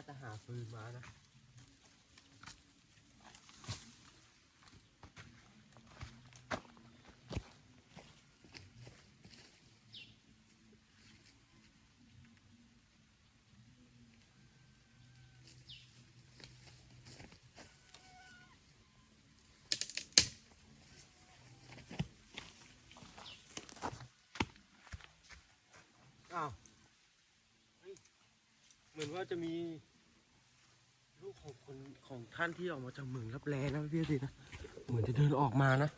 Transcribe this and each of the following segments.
น่าจะหาฟืนมานะ อ้าว เหมือนว่าจะมี ของคนของท่านที่ออกมาจากเหมืองรับแลนะพี่ดินะเหมือนจะเดินออกมานะ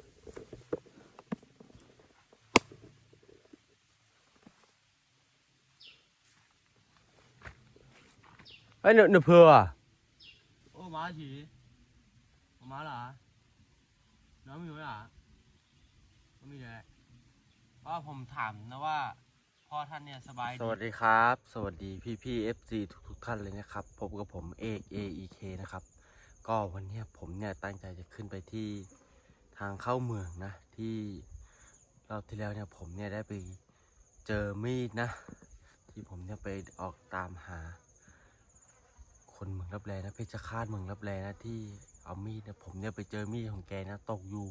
ไอ้ยเนเนเพออะโอ้มาฉีมาหรอน้องมีไหมหรอไม่มีเลยว่าผมถามนะว่า พ่อท่านเนี่ยสบายสวัสดีครับ สวัสดีพี่พี่เอฟซีทุกทุกท่านเลยนะครับพบกับผมเอก AEK นะครับ ก็วันนี้ผมเนี่ยตั้งใจจะขึ้นไปที่ทางเข้าเมืองนะที่รอบที่แล้วเนี่ยผมเนี่ยได้ไปเจอมีดนะ ที่ผมเนี่ยไปออกตามหา คนเมืองรับแลนะเพชรฆาตเมืองรับแลนะที่เอามีดเนี่ยผมเนี่ยไปเจอมีดของแกนะตกอยู่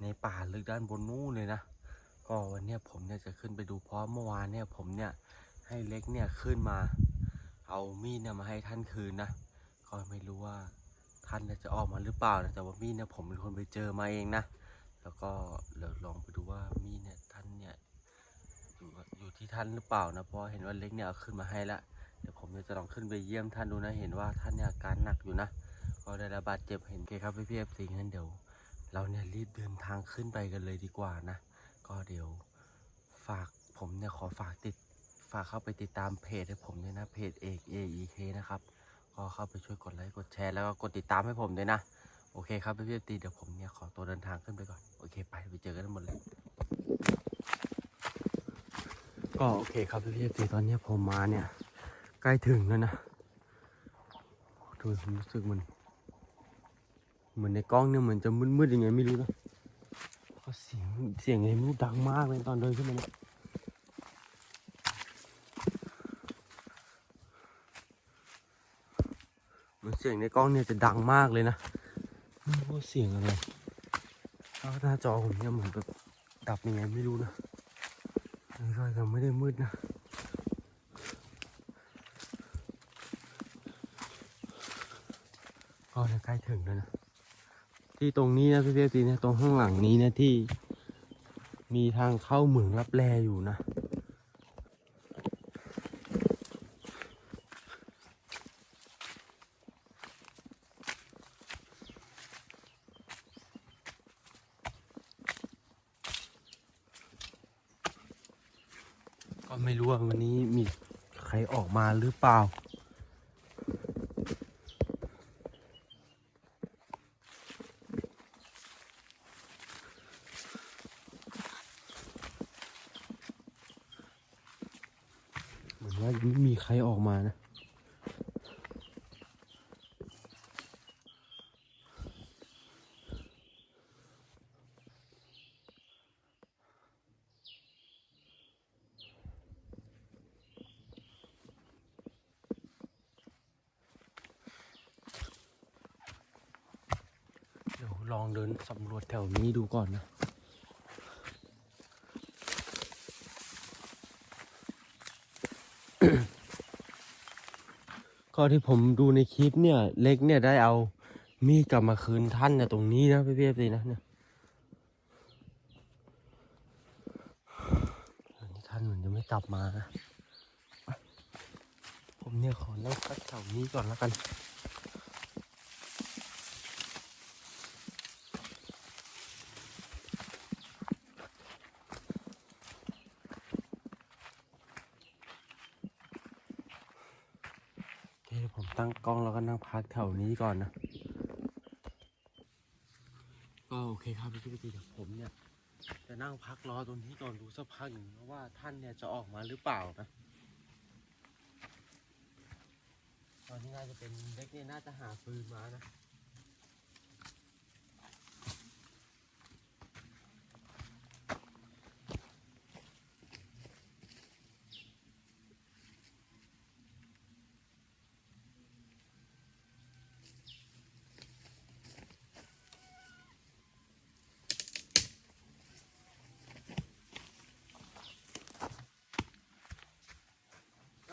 ในป่าลึกด้านบนนู้นเลยนะ ก็วันนี้ผมเนี่ยจะขึ้นไปดูเพราะเมื่อวานเนี่ยผมเนี่ยให้เล็กเนี่ยขึ้นมา เอามีดเนี่ยมาให้ท่านคืนนะก็ไม่รู้ว่าท่านจะออกมาหรือเปล่านะแต่ว่ามีดเนี่ยผมเป็นคนไปเจอมาเองนะแล้วก็เดี๋ยวลองไปดูว่ามีดเนี่ยท่านเนี่ยอยู่อยู่ที่ท่านหรือเปล่านะเพราะเห็นว่าเล็กเนี่ยเอาขึ้นมาให้ละเดี๋ยวผมจะลองขึ้นไปเยี่ยมท่านดูนะเห็นว่าท่านเนี่ยอาการหนักอยู่นะก็ได้รับบาดเจ็บเห็นเคครับพี่พี่เอฟซีงั้นเดี๋ยว เราเนี่ยรีบเดินทางขึ้นไปกันเลยดีกว่านะ ก็เดี๋ยวฝากผมเนี่ยขอฝากติดฝากเข้าไปติดตามเพจให้ผมด้วยนะเพจเอก AEK นะครับ ก็เข้าไปช่วยกดไลค์กดแชร์แล้วก็กดติดตามให้ผมด้วยนะ โอเคครับพี่ๆตีเดี๋ยวผมเนี่ยขอตัวเดินทางขึ้นไปก่อน โอเคไปไปเจอกันหมดเลย ก็โอเคครับพี่ๆตีตอนนี้ผมมาเนี่ย ใกล้ถึงแล้วนะทำไมผมรู้สึกมัน เหมือนในกล้องเนี่ยเหมือนจะมืดๆยังไงไม่รู้นะ เสียงเสียงไงไม่รู้ดังมากเลยตอนเดินขึ้นมาเนี่ยมันเสียงในกล้องเนี่ยจะดังมากเลยนะไม่รู้ว่าเสียงอะไรแล้วหน้าจอผมเนี่ยเหมือนแบบดับยังไงไม่รู้นะนนี้ก็ยังไม่ได้มืดนะก็จะใกล้ถึงแล้วนะที่ตรงนี้นะพี่เพียตีนะตรงข้างหลังนี้นะที่ มีทางเข้าเหมืองรับแลอยู่นะ ก็ไม่รู้ว่าวันนี้มีใครออกมาหรือเปล่า เหมือนว่ายังไม่มีใครออกมานะ เดี๋ยว ลองเดินสำรวจแถวนี้ดูก่อนนะ ก็ที่ผมดูในคลิปเนี่ย เล็กเนี่ยได้เอามีดกลับมาคืนท่านนะตรงนี้นะพี่เพียบเลยนะเนี่ยท่านเหมือนจะไม่กลับมานะ ผมเนี่ยขอนั่งพักแถวนี้ก่อนแล้วกัน โอเคเดี๋ยวผมตั้งกล้องแล้วก็ นั่งพักแถวนี้ก่อนนะ ก็โอเคครับพี่พี่เดี๋ยวผมเนี่ยจะนั่งพักรอตรงนี้ก่อนดูสักพักหนึ่งว่าท่านเนี่ยจะออกมาหรือเปล่านะ ตอนนี้น่าจะเป็นเล็กเนี่ยน่าจะหาฟืนมานะ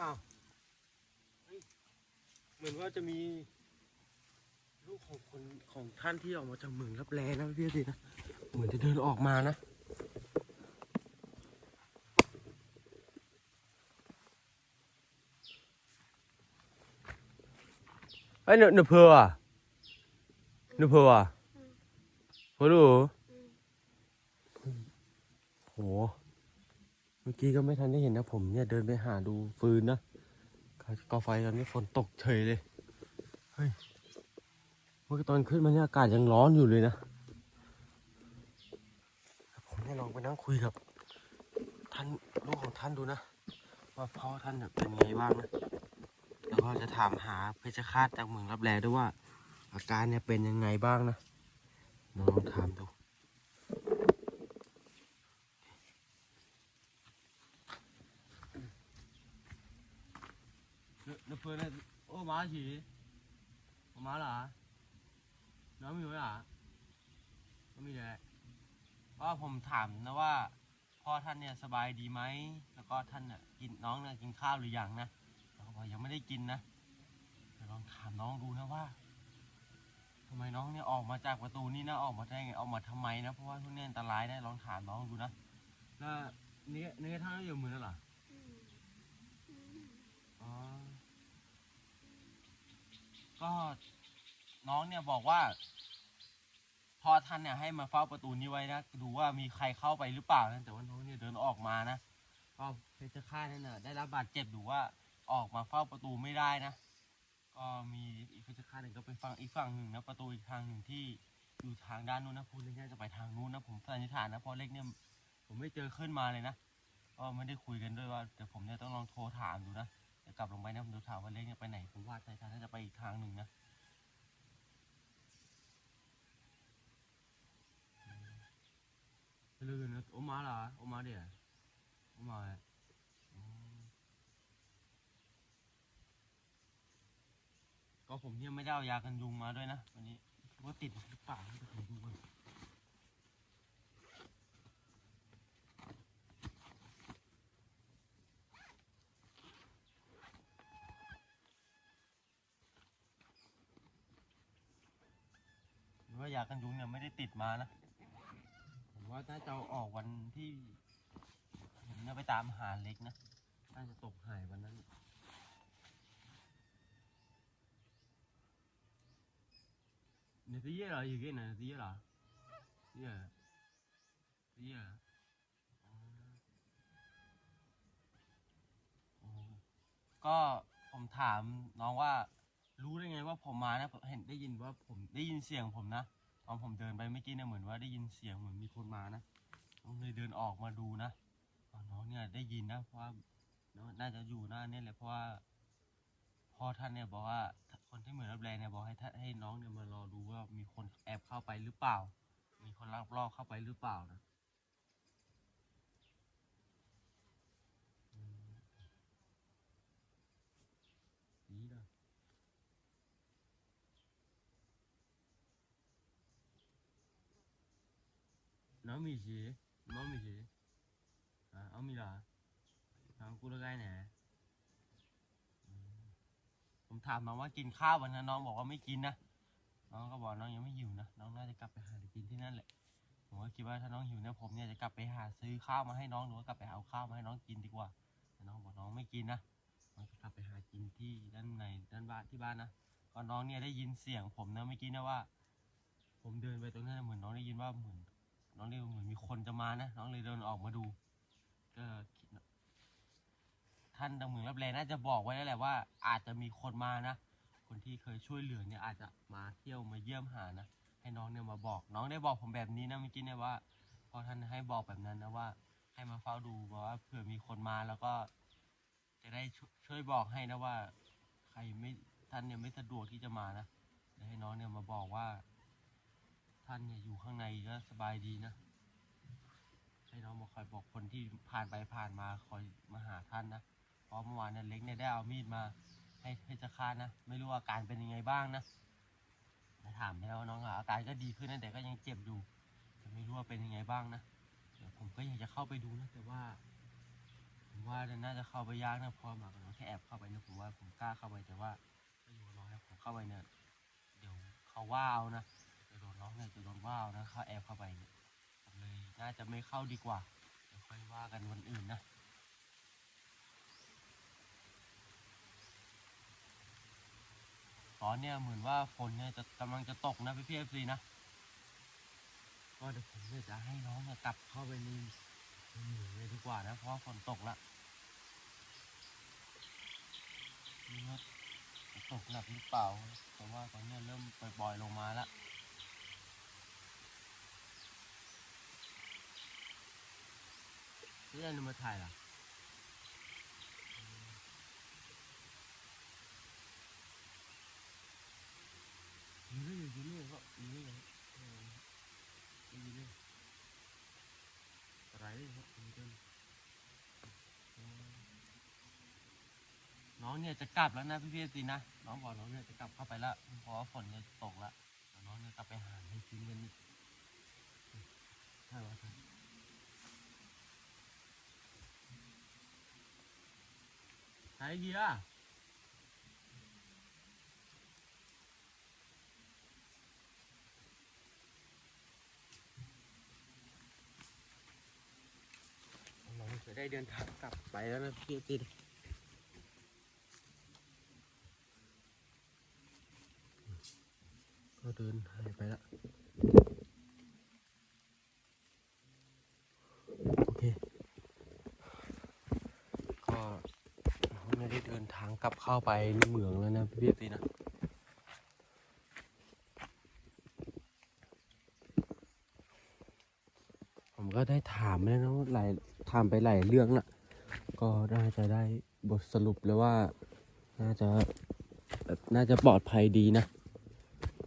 โเหมือนว่าจะมีลูกของคนของท่านที่ออกมาจากเมืองรับแลนะพี่สินะเหมือนจะเดินออกมานะเอ้หนูหนูเพออะหนูเพออะพอดูโหเมื่อกี้ก็ไม่ทันได้เห็นนะผมเนี่ยเดินไปหาดูฟืนนะ กอไฟตอนนี้ฝนตกเฉยเลย เฮ้ย เมื่อตอนขึ้นมาเนี่ยอากาศยังร้อนอยู่เลยนะ ผมเนี่ยลองไปนั่งคุยกับ ท่านลูกของท่านดูนะ ว่าพ่อท่านเนี่ยเป็นไงบ้างนะ แล้วก็จะถามหาเพชฌฆาตจากเมืองรับแลด้วยว่า อาการเนี่ยเป็นยังไงบ้างนะลองถามดู 我马起，我马了，น้องมีไหมล่ะไม่มีเลยก็ผมถามนะว่าพ่อท่านเนี่ยสบายดีไหมแล้วก็ท่านเนี่ยกินน้องเนี่ยกินข้าวหรือยังนะแล้วเขาบอกยังไม่ได้กินนะเดี๋ยวลองถามน้องดูนะว่าทำไมน้องเนี่ยออกมาจากประตูนี่นะออกมาได้ไงออกมาทำไมนะเพราะว่าทุกเนี่ยอันตรายได้ลองถามน้องดูนะแล้วเนื้อเนื้อท่านอยู่มือแล้วเหรออ๋ ก็น้องเนี่ยบอกว่า พอท่านเนี่ยให้มาเฝ้าประตูนี้ไว้นะดูว่ามีใครเข้าไปหรือเปล่านะแต่ว่าน้องเนี่ยเดินออกมานะก็เพชฌฆาตนั่นน่ะได้รับบาดเจ็บดูว่าออกมาเฝ้าประตูไม่ได้นะก็มีอีกเพชฌฆาตหนึ่งก็ไปฝั่งอีกฝั่งหนึ่งนะประตูอีกทางหนึ่งที่อยู่ทางด้านนู้นนะพูดเล็กน่าจะไปทางนู้นนะผมสันนิษฐานนะเพราะเล็กเนี่ยผมไม่เจอขึ้นมาเลยนะก็ไม่ได้คุยกันด้วยว่าเดี๋ยวผมเนี่ยต้องลองโทรถามดูนะ ลับลงไปนะผมจะถามว่าเล็กเนี่ยไปไหนผมว่าไททันน่าจะไปอีกทางหนึ่งนะเรื่องนะโอมาล่ะโอมาเดี๋ยวโอมาอ๋อก็ผมเนี่ยไม่ได้เอายากันยุงมาด้วยนะวันนี้ว่าติดหรือเปล่า ยวผมดูก่อนหรือว่ายากันยุงเนี่ยไม่ได้ติดมานะผมว่าน่าจะเอาออกวันที่ผมเนี่ยไปตามหาเล็กนะน่าจะตกหายวันนั้น 你是夜了，一个人是夜了，夜，夜。ก็ผมถามน้องว่ารู้ได้ไงว่าผมมานะผมเห็นได้ยินว่าผมได้ยินเสียงผมนะ ตอนผมเดินไปเมื่อกี้เนี่ยเหมือนว่าได้ยินเสียงเหมือนมีคนมานะน้องเลยเดินออกมาดูนะน้องเนี่ยได้ยินนะเพราะว่าน่าจะอยู่หน้าเนี่ยแหละเพราะว่าพ่อท่านเนี่ยบอกว่าคนที่เหมือนรับแรงเนี่ยบอกให้ท่านให้น้องเนี่ยมารอดูว่ามีคนแอบเข้าไปหรือเปล่า มีคนลักลอบเข้าไปหรือเปล่านะอืมดีนะ มีสีน้องมีสีอ่าเอามีเหรอน้องกูละไงเนี่ยอืมผมถามน้องว่ากินข้าววันนั้นน้องบอกว่าไม่กินนะน้องก็บอกน้องยังไม่หิวนะน้องน่าจะกลับไปหาอะไรกินที่นั่นแหละผมก็คิดว่าถ้าน้องหิวเนี่ยผมเนี่ยจะกลับไปหาซื้อข้าวมาให้น้องหรือว่ากลับไปเอาข้าวมาให้น้องกินดีกว่าแต่น้องบอกน้องไม่กินนะน้องจะกลับไปหากินที่ด้านในด้านบ้านที่บ้านนะก็น้องเนี่ยได้ยินเสียงผมนะเมื่อกี้นะว่า ผมเดินไปตรงนั้นเหมือนน้องได้ยินว่าเหมือน น้องเรียกว่าเหมือนมีคนจะมานะ น้องเลยเดินออกมาดู ก็คิดท่านตำเมืองรับแลน่าจะบอกไว้แล้วแหละว่า อาจจะมีคนมานะ คนที่เคยช่วยเหลือเนี่ยอาจจะมาเที่ยวมาเยี่ยมหานะ ให้น้องเนี่ยมาบอก น้องได้บอกผมแบบนี้นะเมื่อกี้เนี่ยว่า พอท่านให้บอกแบบนั้นนะว่า ให้มาเฝ้าดูว่าเผื่อมีคนมาแล้วก็ จะได้ช่วยบอกให้นะว่า ใครไม่ท่านเนี่ยไม่สะดวกที่จะมานะให้น้องเนี่ยมาบอกว่า ท่านเนี่ยอยู่ข้างในก็สบายดีนะ ให้น้องมาคอยบอกคนที่ผ่านไปผ่านมาคอยมาหาท่านนะเพราะเมื่อวานเนี่ยเล็กเนี่ยได้เอามีดมา ให้เพชฌฆานะ ไม่รู้อาการเป็นยังไงบ้างนะแต่ถามแล้วน้องอะอาการก็ดีขึ้นนะแต่ก็ยังเจ็บอยู่แต่ไม่รู้ว่าเป็นยังไงบ้างนะเดี๋ยวผมก็อยากจะเข้าไปดูนะแต่ว่า ผมว่าน่าจะเข้าไปยากนะเพอมากับน้องแค่แอบเข้าไปนะผมว่าผมกล้าเข้าไปแต่ว่าถ้าอยู่กับน้องผมเข้าไปเนี่ยเดี๋ยวเขาว่าวนะจะ น้องเนี่ยจะโดนว่าวนะเขาแอบเข้าไปเนี่ยผมเลยน่าจะไม่เข้าดีกว่าเดี๋ยวค่อยว่ากันวันอื่นนะตอนเนี้ยเหมือนว่าฝนเนี่ยจะกำลังจะตกนะพี่พีเอฟซีนะก็เดี๋ยวผมเนี่ยจะให้น้องเนี่ยกลับเข้าไปในในหมู่เลยดีกว่านะเพราะฝนตกละนี่ว่าจะตกหนักหรือเปล่า แต่ว่าตอนเนี้ยเริ่มปล่อยๆลงมาและ นี่อะไรมาถ่ายล่ะอยู่นี่อยู่นี่ก็อยู่นี่เลยอยู่นี่อะไรครับอยู่นี่เออน้องเนี่ยจะกลับแล้วนะพี่พี่สินะ น้องบอกน้องเนี่ยจะกลับเข้าไปแล้วเพราะฝนเนี่ยตกแล้วน้องเนี่ยกลับไปหาให้กินกันอีกใช่ไหมครับ ช่เกียร์เราจะได้เดินทางกลับไปแล้วนะพี่ติดก็เดินหายไปแล้วโอเค ก็เรา ได้เดินทางกลับเข้าไปในเมืองแล้วนะพี่ตินะผมก็ได้ถามแล้วนะหลายถามไปหลายเรื่องละก็น่าจะได้บทสรุปเลยว่า น่าจะแบบน่าจะปลอดภัยดีนะ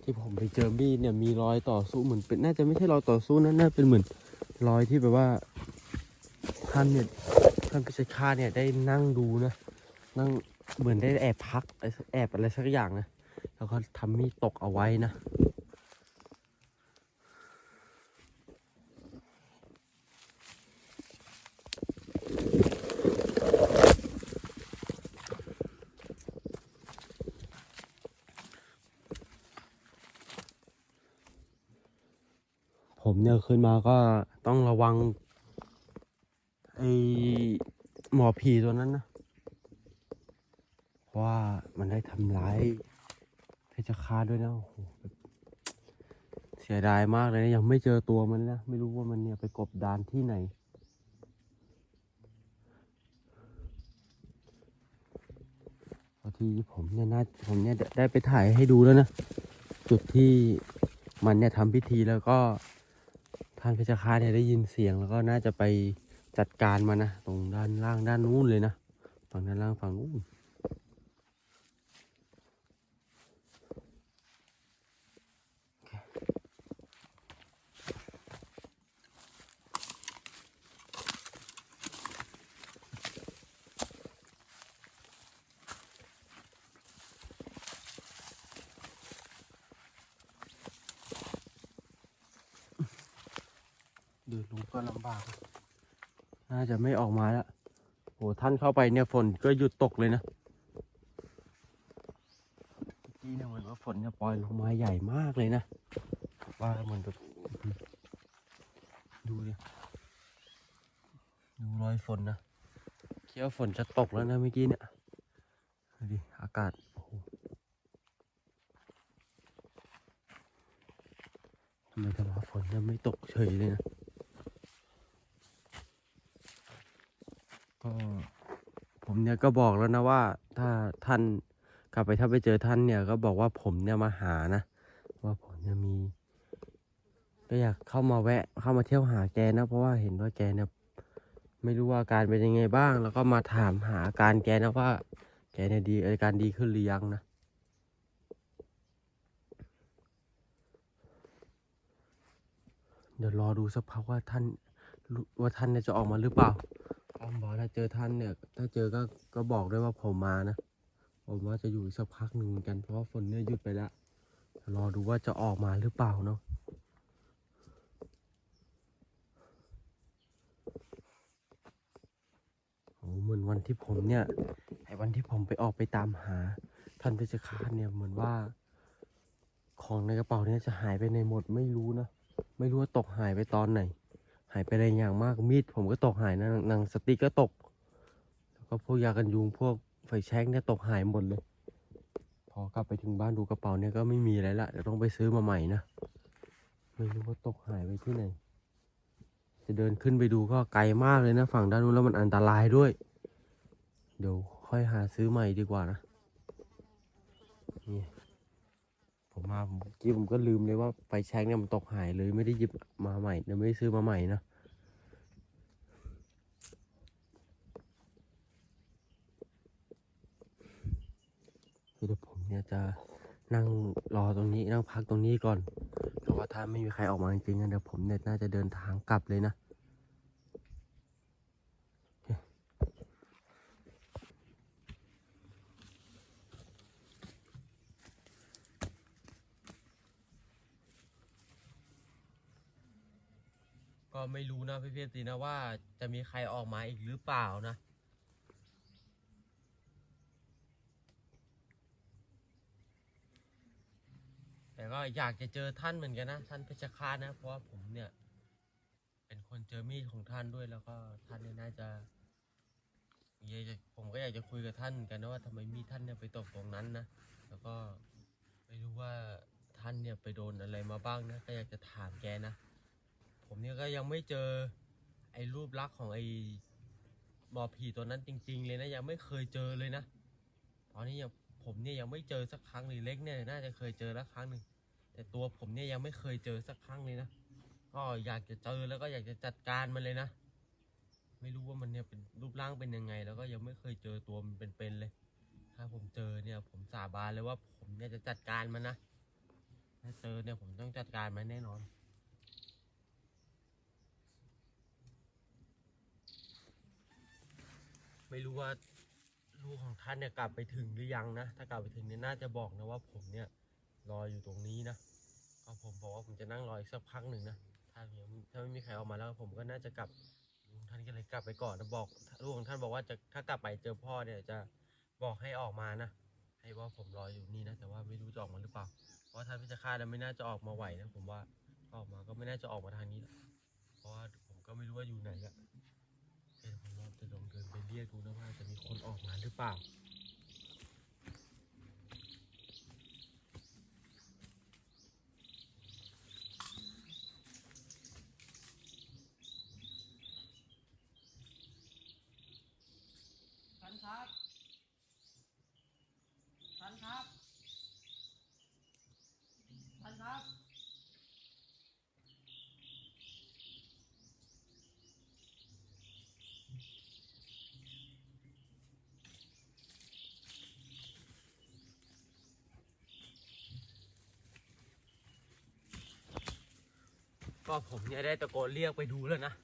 ที่ผมไปเจอมีดเนี่ยมีรอยต่อสู้เหมือนเป็นน่าจะไม่ใช่รอยต่อสู้นะน่าเป็นเหมือนรอยที่แบบว่าท่านเนี่ยท่านพิชิตฆาเนี่ยได้นั่งดูนะ นั่งเหมือนได้แอบพักแอบอะไรสักอย่างนะแล้วก็ทำมีดตกเอาไว้นะผมเนี่ยขึ้นมาก็ต้องระวังไอหมอผีตัวนั้นนะ ราะว่ามันได้ทำร้ายเพชฌฆาตด้วยนะโอ้โหเสียดายมากเลยนะยังไม่เจอตัวมันนะ ไม่รู้ว่ามันเนี่ยไปกบดานที่ไหน ที่ผมเนี่ยน่าผมเนี่ยได้ไปถ่ายให้ดูแล้วนะ จุดที่มันเนี่ยทำพิธีแล้วก็ท่านเพชฌฆาตเนี่ยได้ยินเสียงแล้วก็น่าจะไปจัดการมันนะ ตรงด้านล่างด้านนู้นเลยนะ ฝั่งด้านล่างฝั่งนู้นโอเคเดินลง ก็ลำบาก น่าจะไม่ออกมาแล้วโหท่านเข้าไปเนี่ยฝนก็หยุดตกเลยนะเมื่อกี้เนี่ยเหมือนว่าฝนจะปล่อยลงมาใหญ่มากเลยนะว่าเหมือนแบบดูดิดูรอยฝนนะเคิดว่าฝนจะตกแล้วนะเมื่อกี้เนี่ยดิอากาศโอ้โหทำไมจะมาฝนจะไม่ตกเฉยเลยนะ ก็ผม เนี่ยก็บอกแล้วนะว่า ถ้าท่านกลับไปถ้าไปเจอท่านเนี่ย ก็บอกว่าผมเนี่ยมาหานะ ว่าผมเนี่ยมี ก็อยากเข้ามาแวะ เข้ามาเที่ยวหาแกนะ เพราะว่าเห็นว่าแกเนี่ยไม่รู้ว่าอาการเป็นยังไงบ้าง แล้วก็มาถามหาอาการแกนะว่า แกเนี่ยดีอาการดีขึ้นหรือยังนะเดี๋ยวรอดูสักพักว่าท่านว่าท่านเนี่ยจะออกมาหรือเปล่า อ้อมบอกถ้าเจอท่านเนี่ย ถ้าเจอก็ก็บอกด้วยว่าผมมานะ ผมว่าจะอยู่อีกสักพักหนึ่งเหมือนกันเพราะว่าฝนเนี่ยหยุดไปแล้วรอดูว่าจะออกมาหรือเปล่าเนาะโอ้เหมือนวันที่ผมเนี่ยไอ้วันที่ผมไปออกไปตามหา ท่านเพชฌฆาตเนี่ยเหมือนว่า ของในกระเป๋าเนี่ยจะหายไปในหมดไม่รู้นะ ไม่รู้ว่าตกหายไปตอนไหน หายไปอะไรอย่างมากมีดผมก็ตกหายนะหนังสติกก็ตก แล้วก็พวกยากันยุงพวกไฟแช็กเนี่ยตกหายหมดเลย พอกลับไปถึงบ้านดูกระเป๋าเนี่ยก็ไม่มีอะไรละเดี๋ยวต้องไปซื้อมาใหม่นะไม่รู้ว่าตกหายไปที่ไหน จะเดินขึ้นไปดูก็ไกลมากเลยนะ ฝั่งด้านนู้นแล้วมันอันตรายด้วย เดี๋ยวค่อยหาซื้อใหม่ดีกว่านะนี่ ผมมาผมกี้ผมก็ลืมเลยว่าไฟแช็กเนี่ยมันตกหายเลยไม่ได้หยิบมาใหม่เดี๋ยวไม่ได้ซื้อมาใหม่นะคือเดี๋ยวผมเนี่ยจะนั่งรอตรงนี้นั่งพักตรงนี้ก่อน แต่ว่าถ้าไม่มีใครออกมาจริงๆนะเดี๋ยวผมเนี่ยน่าจะเดินทางกลับเลยนะ ก็ไม่รู้นะพี่เพียรตีนะว่าจะมีใครออกมาอีกหรือเปล่านะแต่ก็อยากจะเจอท่านเหมือนกันนะ ท่านเพชรฆาตนะ เพราะว่าผมเนี่ย เป็นคนเจอมีดของท่านด้วยแล้วก็ท่านเนี่ยน่าจะอยากจะผมก็อยากจะคุยกับท่านกันนะว่าทำไมมีท่านเนี่ยไปตกตรงนั้นนะแล้วก็ไม่รู้ว่าท่านเนี่ยไปโดนอะไรมาบ้างนะก็อยากจะถามแกนะ ผมเนี่ยก็ยังไม่เจอไอ้รูปลักษณ์ของไอ้หมอผีตัวนั้นจริง ๆ เลยนะยังไม่เคยเจอเลยนะตอนนี้ยังผมเนี่ยยังไม่เจอสักครั้งเลยเล็กเนี่ยน่าจะเคยเจอแล้วครั้งหนึ่งแต่ตัวผมเนี่ยยังไม่เคยเจอสักครั้งเลยนะก็อยากจะเจอแล้วก็อยากจะจัดการมันเลยนะไม่รู้ว่ามันเนี่ยเป็นรูปร่างเป็นยังไง แล้วก็ยังไม่เคยเจอตัวมันเป็นๆเลย ถ้าผมเจอเนี่ย ผมสาบานเลยว่าผมเนี่ยจะจัดการมันนะถ้าเจอเนี่ยผมต้องจัดการมันแน่นอน ไม่รู้ว่าลูกของท่านเนี่ยกลับไปถึงหรือยังนะ ถ้ากลับไปถึงเนี่ยน่าจะบอกนะว่าผมเนี่ยรออยู่ตรงนี้นะก็ผมบอกว่าผมจะนั่งรออีกสักพักหนึ่งนะ ถ้ายังถ้าไม่มีใครออกมาแล้วผมก็น่าจะกลับลุงท่านก็เลยกลับไปก่อนนะบอกลูกของท่านบอกว่าจะถ้ากลับไปเจอพ่อเนี่ยจะบอกให้ออกมานะ ให้ว่าผมรออยู่นี่นะ แต่ว่าไม่รู้จะออกมาหรือเปล่า เพราะท่านพิจารณาแล้วไม่น่าจะออกมาไหวนะ ผมว่าก็ออกมาก็ไม่น่าจะออกมาทางนี้ เพราะว่าผมก็ไม่รู้ว่าอยู่ไหนอะเดี๋ยวผม จะลองเดินไปเรียกดูนะว่าจะมีคนออกมาหรือเปล่าท่านครับท่านครับท่านครับ ก็ผมเนี่ยได้ตะโกนเรียกไปดูแล้วนะ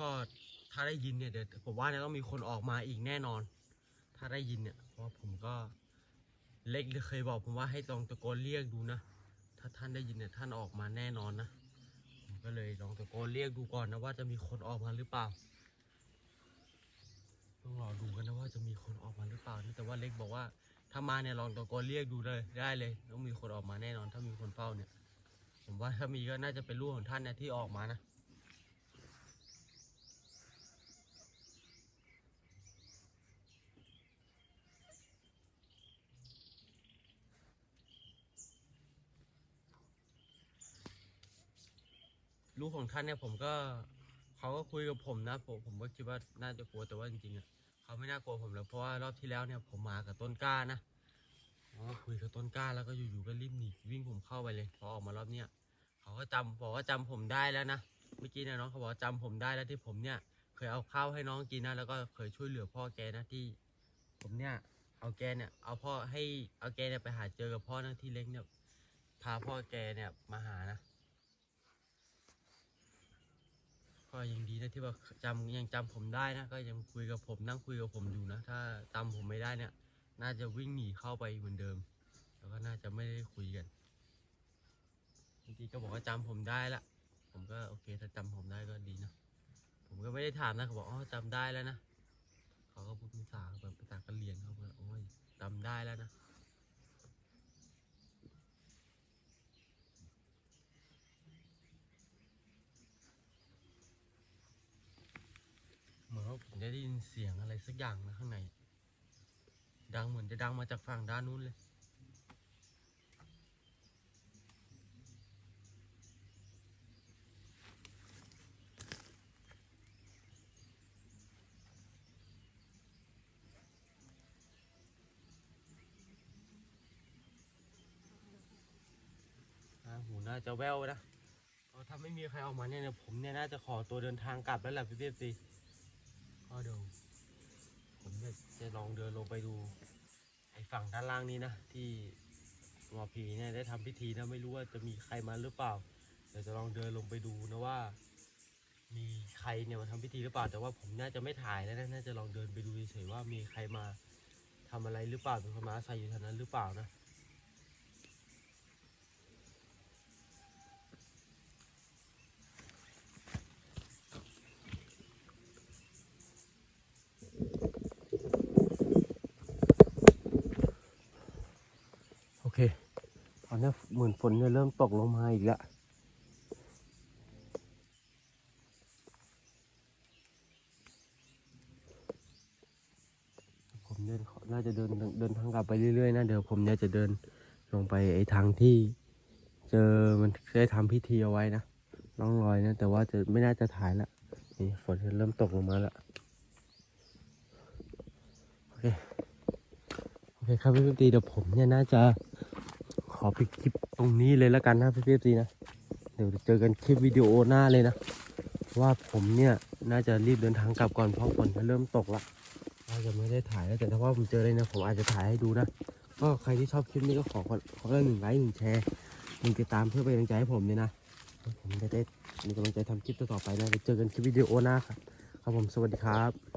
ก็ถ้าได้ยินเนี่ยเดี๋ยวผมว่าเนี่ยต้องมีคนออกมาอีกแน่นอน ถ้าได้ยินเนี่ย เพราะผมก็เล็กเคยบอกผมว่าให้ลองตะโกนเรียกดูนะ ถ้าท่านได้ยินเนี่ยท่านออกมาแน่นอนนะ ผมก็เลยลองตะโกนเรียกดูก่อนนะว่าจะมีคนออกมาหรือเปล่า ต้องรอดูกันนะว่าจะมีคนออกมาหรือเปล่านะแต่ว่าเล็กบอกว่าถ้ามาเนี่ยลองตะโกนเรียกดูเลยได้เลย ต้องมีคนออกมาแน่นอน ถ้ามีคนเฝ้าเนี่ย ผมว่าถ้ามีก็น่าจะเป็นลูกของท่านเนี่ยที่ออกมานะลูกของท่านเนี่ยผมก็เขาก็คุยกับผมนะผมผมก็คิดว่าน่าจะกลัวแต่ว่าจริงๆอะเขาไม่น่ากลัวผมแล้วเพราะว่ารอบที่แล้วเนี่ยผมมากับต้นกล้านะผมก็คุยกับต้นกล้าแล้วก็อยู่ๆก็รีบหนีวิ่งผมเข้าไปเลยพอออกมารอบเนี้ย เขาก็จำบอกว่าจำผมได้แล้วนะเมื่อกี้เนี่ยน้องเขาบอกว่าจำผมได้แล้วที่ผมเนี่ย เคยเอาข้าวให้น้องกินนะแล้วก็เคยช่วยเหลือพ่อแกนะที่ ผมเนี่ย เอาแกเนี่ยเอาพ่อให้เอาแกเนี่ยไปหาเจอกับพ่อนะที่เล็กเนี่ยพาพ่อแกเนี่ยมาหานะก็ยังดีนะที่ว่าจำยังจำผมได้นะก็ยังคุยกับผมนั่งคุยกับผมอยู่นะถ้าจำผมไม่ได้เนี่ย น่าจะวิ่งหนีเข้าไปเหมือนเดิม แล้วก็น่าจะไม่ได้คุยกันางทีก็บอกว่าจำผมได้ละ ผมก็โอเคถ้าจำผมได้ก็ดีนะผมก็ไม่ได้ถามนะเขาบอกอ๋อจำได้แล้วนะเขาก็พูดภาษาแบบภาษากะเหรี่ยงเขาแบบโอ้ยจำได้แล้วนะเหมือนว่าผมจะได้ยินเสียงอะไรสักอย่างนะข้างใน ดังเหมือนจะดังมาจากฝั่งด้านนู้นเลย อาหูน่าจะแววนะถ้าไม่มีใครออกมาเนี่ยผมเนี่ยน่าจะขอตัวเดินทางกลับแล้วแหละพี่เบฟซีก็เดี๋ยวผมจะลองเดินลงไปดูไอ้ฝั่งด้านล่างนี้นะ ที่หมอผีเนี่ยได้ทำพิธีนะไม่รู้ว่าจะมีใครมาหรือเปล่าเดี๋ยวจะลองเดินลงไปดูนะว่า มีใครเนี่ยมาทำพิธีหรือเปล่า แต่ว่าผมน่าจะไม่ถ่ายแล้วนะน่าจะลองเดินไปดูเฉยๆว่ามีใครมาทำอะไรหรือเปล่าเป็นคนมาอาศัยอยู่แถวนั้นหรือเปล่านะ โอเค ตอ นนี้เหมือนฝนเนี่ยเริ่มตกลงมาอีกแล้วผมเนี่ยน่าจะเดินเดินทางกลับไปเรื่อยๆนะเดี๋ยวผมเนี่ยจะเดินลงไปไอ้ทางที่ เจอมันได้ทำพิธีเอาไว้นะร่องรอยนะแต่ว่าจะไม่น่าจะถ่ายละนี่ฝนจะเริ่มตกลงมาแล้วโอเคโอเคครับพี่พี่ตีเดี๋ยวผมเนี่ยน่าจะ อปิดคลิปตรงนี้เลยแล้วกันนะพี่พี่ตีนะ เดี๋ยวเจอกันคลิปวิดีโอหน้าเลยนะ ว่าผมเนี่ยน่าจะรีบเดินทางกลับก่อนเพราะฝนจะเริ่มตกละน่าจะไม่ได้ถ่ายแล้วแต่ถ้าว่าผมเจออะไรนี่ยผมอาจจะถ่ายให้ดูนะ ก็ใครที่ชอบคลิปนี้ก็ขอขอขอละหนึ่งไลค์หนึ่งแชร์หนึ่งติดตามเพื่อเป็นกำลังใจให้ผมเนี่ยนะ ผมจะได้มีกำลังใจทำคลิปต่อไปนะเดี๋ยวเจอกันคลิปวิดีโอหน้าครับครับผมสวัสดีครับ